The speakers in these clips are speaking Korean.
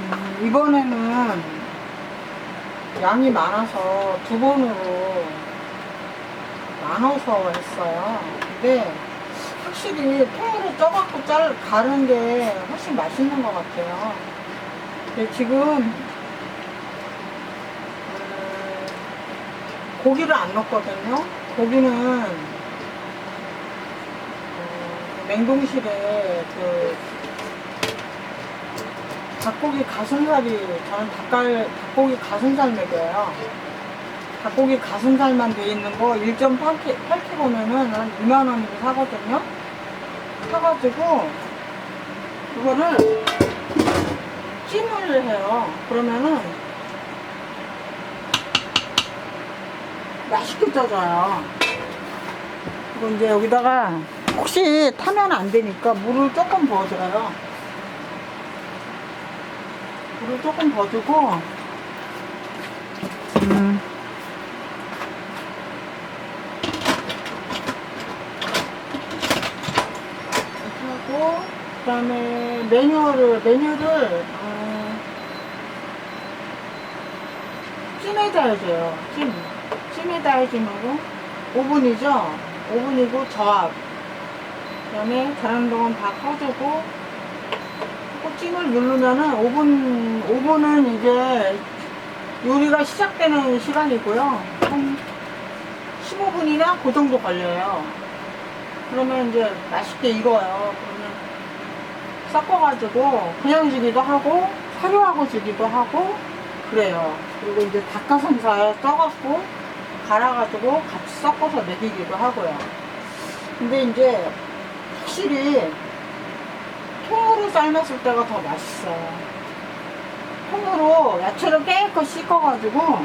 음, 이번에는 양이 많아서 두 번으로 나눠서 했어요. 근데 확실히 통으로 쪄갖고 짤 가는 게 훨씬 맛있는 것 같아요. 근데 지금 음, 고기를 안 넣었거든요. 고기는 어, 냉동실에 그 닭고기 가슴살이 저는 닭갈 닭고기 가슴살 먹여요. 닭고기 가슴살만 돼 있는 거 1.8kg면은 한 2만 원이면 사거든요. 사가지고 그거를 찜을 해요. 그러면은 맛있게 쪄져요. 그리고 이제 여기다가 혹시 타면 안 되니까 물을 조금 부어줘요. 물을 조금 버주고 음. 이렇게 하고 그 다음에 메뉴를 메뉴를 어, 찜에다 해줘요. 찜 찜에다 해주고 오븐이죠. 오븐이고 저압 그 다음에 자는 동안 다 꺼주고 찜을 누르면은 5분, 5분은 이제 요리가 시작되는 시간이고요. 한 15분이나 그 정도 걸려요. 그러면 이제 맛있게 익어요. 그러면 섞어가지고 그냥 주기도 하고 사료하고 주기도 하고 그래요. 그리고 이제 닭가슴살 써갖고 갈아가지고 같이 섞어서 먹이기도 하고요. 근데 이제 확실히 통으로 삶았을 때가 더 맛있어요. 통으로 야채를 깨끗이 씻어가지고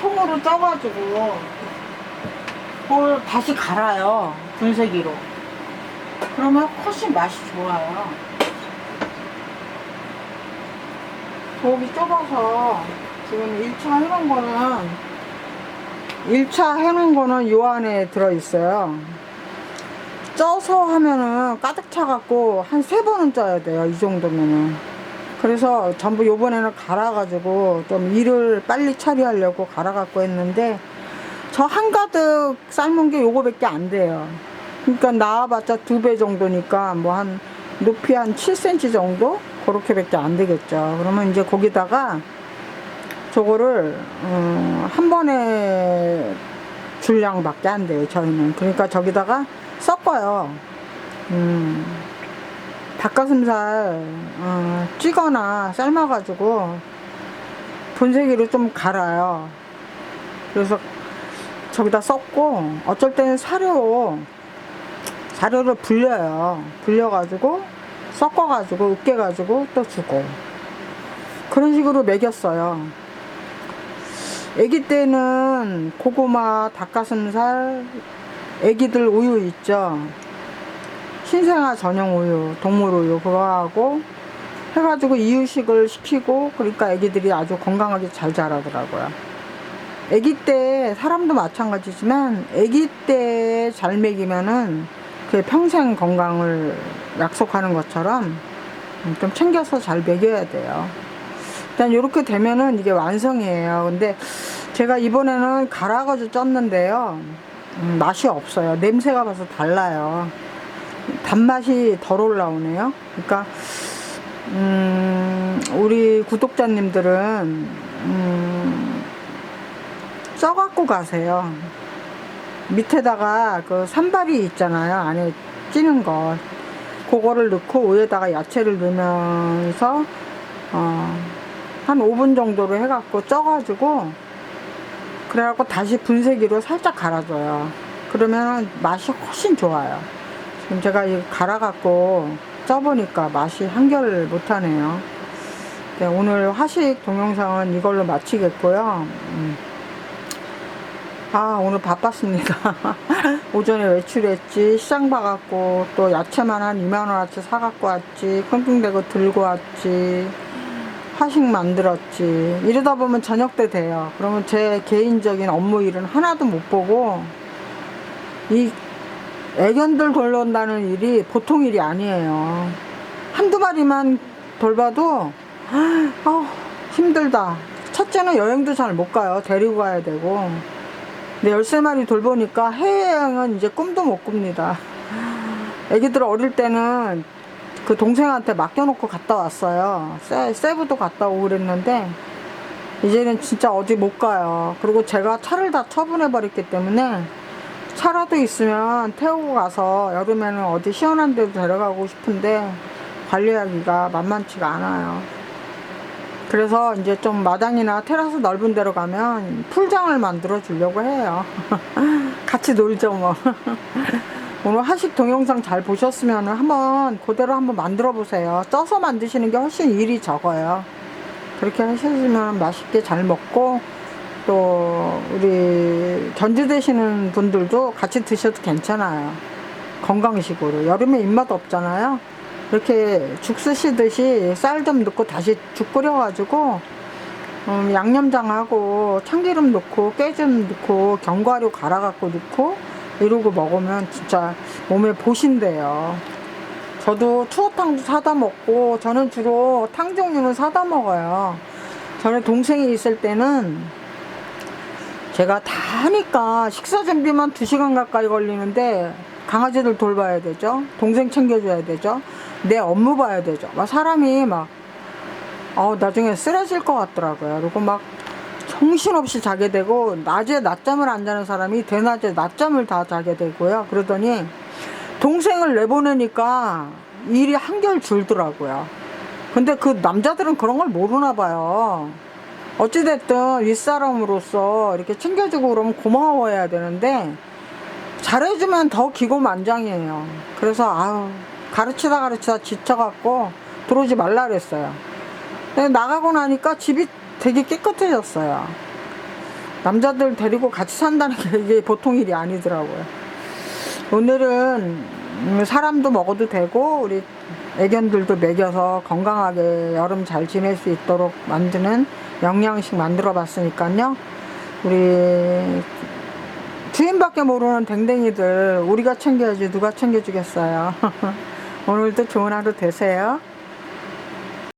통으로 쪄가지고 그걸 다시 갈아요. 분쇄기로. 그러면 훨씬 맛이 좋아요. 속이 좁아서 지금 1차 해놓은 거는 1차 해놓은 거는 요 안에 들어있어요. 쪄서 하면은 가득 차갖고 한 세 번은 쪄야 돼요. 이 정도면은. 그래서 전부 요번에는 갈아가지고 좀 일을 빨리 처리하려고 갈아갖고 했는데 저 한가득 삶은 게 요거밖에 안 돼요. 그러니까 나와봤자 두 배 정도니까 뭐 한 높이 한 7cm 정도? 그렇게밖에 안 되겠죠. 그러면 이제 거기다가 저거를 어, 한 번에 줄량밖에 안 돼요. 저희는. 그러니까 저기다가 섞어요. 음, 닭가슴살 어, 찌거나 삶아가지고 분쇄기로 좀 갈아요. 그래서 저기다 섞고 어쩔 때는 사료 사료를 불려요. 불려가지고 섞어가지고 으깨가지고 또 주고 그런 식으로 먹였어요. 아기 때는 고구마, 닭가슴살, 애기들 우유 있죠. 신생아 전용 우유, 동물 우유 그거 하고 해가지고 이유식을 시키고 그러니까 애기들이 아주 건강하게 잘 자라더라고요. 애기 때 사람도 마찬가지지만 애기 때 잘 먹이면은 그 평생 건강을 약속하는 것처럼 좀 챙겨서 잘 먹여야 돼요. 일단 이렇게 되면은 이게 완성이에요. 근데 제가 이번에는 갈아가지고 쪘는데요. 음, 맛이 없어요. 냄새가 벌써 달라요. 단맛이 덜 올라오네요. 그러니까 음, 우리 구독자님들은 음, 쪄갖고 가세요. 밑에다가 그 산발이 있잖아요. 안에 찌는 거. 그거를 넣고 위에다가 야채를 넣으면서 어, 한 5분 정도로 해갖고 쪄가지고 그래갖고 다시 분쇄기로 살짝 갈아줘요. 그러면 맛이 훨씬 좋아요. 지금 제가 이 갈아갖고 쪄보니까 맛이 한결 못하네요. 네, 오늘 화식 동영상은 이걸로 마치겠고요. 음. 아, 오늘 바빴습니다. 오전에 외출했지, 시장 봐갖고, 또 야채만 한 2만원어치 사갖고 왔지, 끙끙대고 들고 왔지, 화식 만들었지. 이러다 보면 저녁 때 돼요. 그러면 제 개인적인 업무 일은 하나도 못 보고, 이 애견들 걸러온다는 일이 보통 일이 아니에요. 한두 마리만 돌봐도 아 힘들다. 첫째는 여행도 잘 못 가요. 데리고 가야 되고. 근데 13마리 돌보니까 해외여행은 이제 꿈도 못 꿉니다. 애기들 어릴 때는 그 동생한테 맡겨놓고 갔다 왔어요. 세, 세부도 갔다 오고 그랬는데, 이제는 진짜 어디 못 가요. 그리고 제가 차를 다 처분해 버렸기 때문에, 차라도 있으면 태우고 가서 여름에는 어디 시원한 데도 데려가고 싶은데, 관리하기가 만만치가 않아요. 그래서 이제 좀 마당이나 테라스 넓은 데로 가면 풀장을 만들어 주려고 해요. 같이 놀죠, 뭐. 오늘 한식 동영상 잘 보셨으면 한번 그대로 한번 만들어 보세요. 쪄서 만드시는 게 훨씬 일이 적어요. 그렇게 하시면 맛있게 잘 먹고 또 우리 견주 되시는 분들도 같이 드셔도 괜찮아요. 건강식으로. 여름에 입맛 없잖아요. 이렇게 죽 쓰시듯이 쌀 좀 넣고 다시 죽 끓여가지고 음, 양념장하고 참기름 넣고 깨 좀 넣고 견과류 갈아갖고 넣고 이러고 먹으면 진짜 몸에 보신대요. 저도 추어탕도 사다 먹고 저는 주로 탕 종류는 사다 먹어요. 전에 동생이 있을 때는 제가 다 하니까 식사 준비만 2시간 가까이 걸리는데 강아지들 돌봐야 되죠. 동생 챙겨줘야 되죠. 내 업무 봐야 되죠. 막 사람이 막 어, 나중에 쓰러질 것 같더라고요. 그리고 막 정신없이 자게 되고 낮에 낮잠을 안 자는 사람이 대낮에 낮잠을 다 자게 되고요. 그러더니 동생을 내보내니까 일이 한결 줄더라고요. 근데 그 남자들은 그런 걸 모르나 봐요. 어찌됐든 윗사람으로서 이렇게 챙겨주고 그러면 고마워해야 되는데 잘해주면 더 기고만장이에요. 그래서 아우 가르치다 가르치다 지쳐갖고 들어오지 말라 그랬어요. 나가고 나니까 집이 되게 깨끗해졌어요. 남자들 데리고 같이 산다는 게 이게 보통 일이 아니더라고요. 오늘은 음, 사람도 먹어도 되고 우리 애견들도 먹여서 건강하게 여름 잘 지낼 수 있도록 만드는 영양식 만들어 봤으니까요. 우리 주인밖에 모르는 댕댕이들 우리가 챙겨야지 누가 챙겨주겠어요. 오늘도 좋은 하루 되세요.